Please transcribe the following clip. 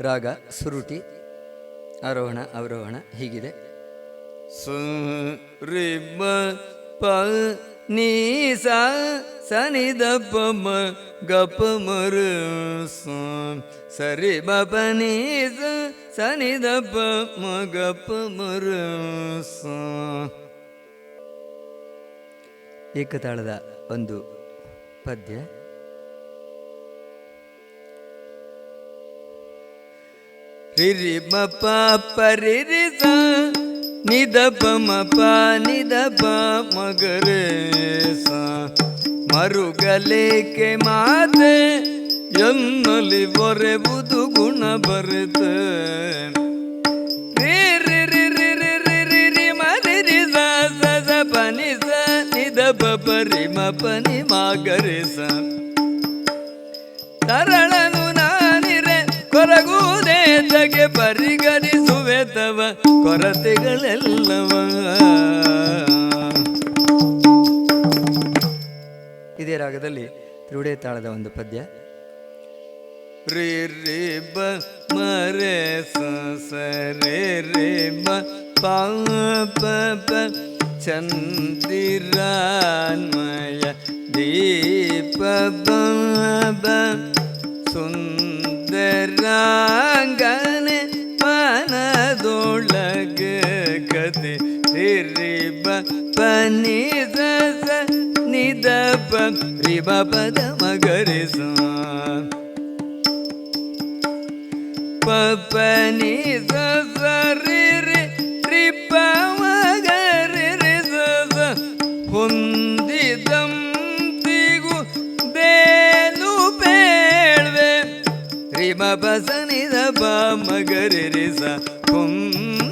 ರಾಗ, ಸುರುಟಿ, ಆರೋಹಣ, ಅವರೋಹಣ ಹೀಗಿದೆ. ಸು, ರಿ, ಮ, ಪ, ನೀ, ಸ ಸ, ನಿ, ದ, ಪ, ಮ, ಗ, ಪ, ಮ ಸರಿ ಬ ಪ, ನೀ, ಸ ಸ, ನಿ, ದ, ಪ, ಮ, ಗ, ಪ, ಮ, ರ ಏಕತಾಳದ ಒಂದು ಪದ್ಯ. ರಿರಿ ಮ ಪ ಪರಿ ನಿದ ಪ ಮ ಪ ನಿದ ಮಗರೇಸ. ಮಗರೆ ಸ ಮರುಗಲೇಕೆ ಮಾತೆ ಎನ್ನಲ್ಲಿ ಬರೆಬುದು ಗುಣ ಬರೆತ. ರೇ, ರಿ ರಿ ನಿದ ತರಳನು ನಾನಿರೆ ಕೊರಗೂ ತಗೆ ಪರಿಗಣಿಸುವೆ ತವ ಕೊರತೆಗಳೆಲ್ಲವ. ಇದೇ ರಾಗದಲ್ಲಿ ತ್ರಿಡೆ ತಾಳದ ಒಂದು ಪದ್ಯ. ಬ ಮರೆ ಸ ರೇ ಬ ಪ ಚಂದಿರಾನ್ಮಯ ದೀಪ, ಬ ராங்கனே மனதோழகு கதி ரிப பனித நிதப ரிப பத மகரிசா பனித பசனித ப மகரி ரிச கொங்க